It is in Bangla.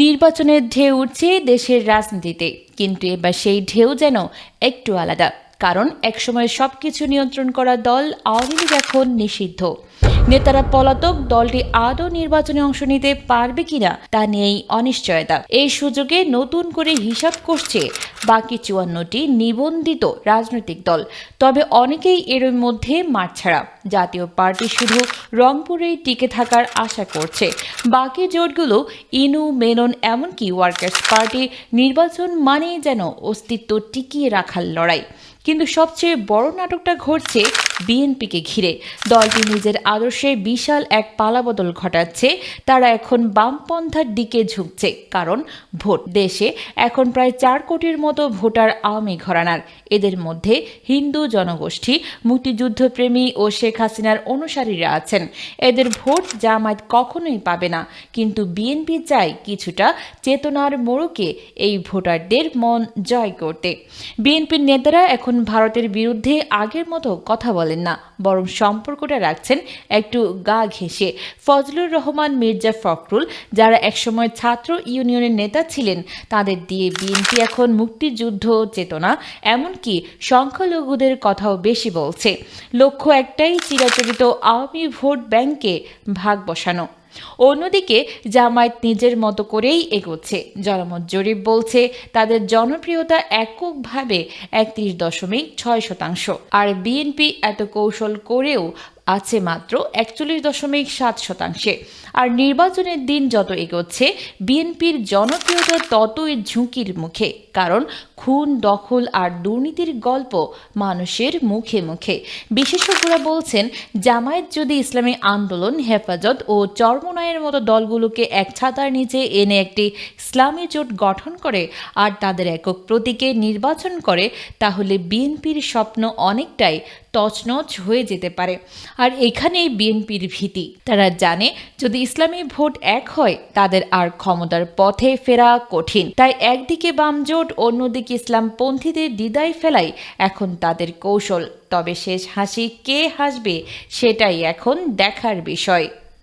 নির্বাচনের ঢেউ উঠছে দেশের রাজনীতিতে, কিন্তু এবার সেই ঢেউ যেন একটু আলাদা। কারণ একসময় সব কিছু নিয়ন্ত্রণ করা দল আওয়ামী লীগ এখন নিষিদ্ধ। নেতারা পলাতক দলটি আদৌ নির্বাচনে অংশ নিতে পারবে কিনা তা নিয়েই অনিশ্চয়তা। এই সুযোগে নতুন করে হিসাব করছে বাকি চুয়ান্নটি নিবন্ধিত রাজনৈতিক দল। তবে অনেকেই এর মধ্যে মাঠ ছাড়া। জাতীয় পার্টি শুধু রংপুরেই টিকে থাকার আশা করছে। বাকি জোটগুলো ইনু, মেনন এমনকি ওয়ার্কার্স পার্টি নির্বাচন মানেই যেন অস্তিত্ব টিকিয়ে রাখার লড়াই। কিন্তু সবচেয়ে বড় নাটকটা ঘটছে বিএনপিকে ঘিরে। দলটি নিজের আদর্শে বিশাল এক পালাবদল ঘটাচ্ছে, তারা এখন বামপন্থার দিকে ঝুঁকছে, কারণ ভোট দেশে এখন প্রায় চার কোটির মতো ভোটার আওয়ামী ঘরানার। এদের মধ্যে হিন্দু জনগোষ্ঠী, মুক্তিযুদ্ধপ্রেমী ও শেখ হাসিনার অনুসারীরা আছেন। এদের ভোট জামায়াত কখনোই পাবে না। কিন্তু বিএনপি চায় কিছুটা চেতনার মোড়কে এই ভোটারদের মন জয় করতে। বিএনপির নেতারা এখন ভারতের বিরুদ্ধে আগের মতো কথা বলেন না, বরং সম্পর্কটা রাখছেন একটু গা ঘেঁষে। ফজলুর রহমান, মির্জা ফখরুল যারা একসময় ছাত্র ইউনিয়নের নেতা ছিলেন, তাদের দিয়ে বিএনপি এখন মুক্তিযুদ্ধ চেতনা, এমনকি সংখ্যালঘুদের কথাও বেশি বলছে। লক্ষ্য একটাই চিরাচরিত আওয়ামী ভোট ব্যাংকে ভাগ বসানো। অন্যদিকে, জামায়াত নিজের মতো করেই এগোচ্ছে। জনমত জরিপ বলছে, তাদের জনপ্রিয়তা এককভাবে একত্রিশ দশমিক ছয় শতাংশ। আর বিএনপি এত কৌশল করেও আছে মাত্র একচল্লিশ দশমিক সাত শতাংশে। আর নির্বাচনের দিন যত এগোচ্ছে, বিএনপির জনপ্রিয়তা ততই ঝুঁকির মুখে। কারণ খুন, দখল আর দুর্নীতির গল্প মানুষের মুখে মুখে। বিশেষজ্ঞরা বলছেন, জামায়াত যদি ইসলামী আন্দোলন, হেফাজত ও চর্মনায়ের মতো দলগুলোকে এক ছাতার নিচে এনে একটি ইসলামী জোট গঠন করে আর তাদের একক প্রতীকে নির্বাচন করে, তাহলে বিএনপির স্বপ্ন অনেকটাই তছনছ হয়ে যেতে পারে। আর এখানেই বিএনপির ভীতি। তারা জানে, যদি ইসলামী ভোট এক হয়, তাদের আর ক্ষমতার পথে ফেরা কঠিন। তাই একদিকে বামজোট অন্যদিকে ইসলামপন্থীদের দ্বিধায় ফেলাই এখন তাদের কৌশল। তবে শেষ হাসি কে হাসবে, সেটাই এখন দেখার বিষয়।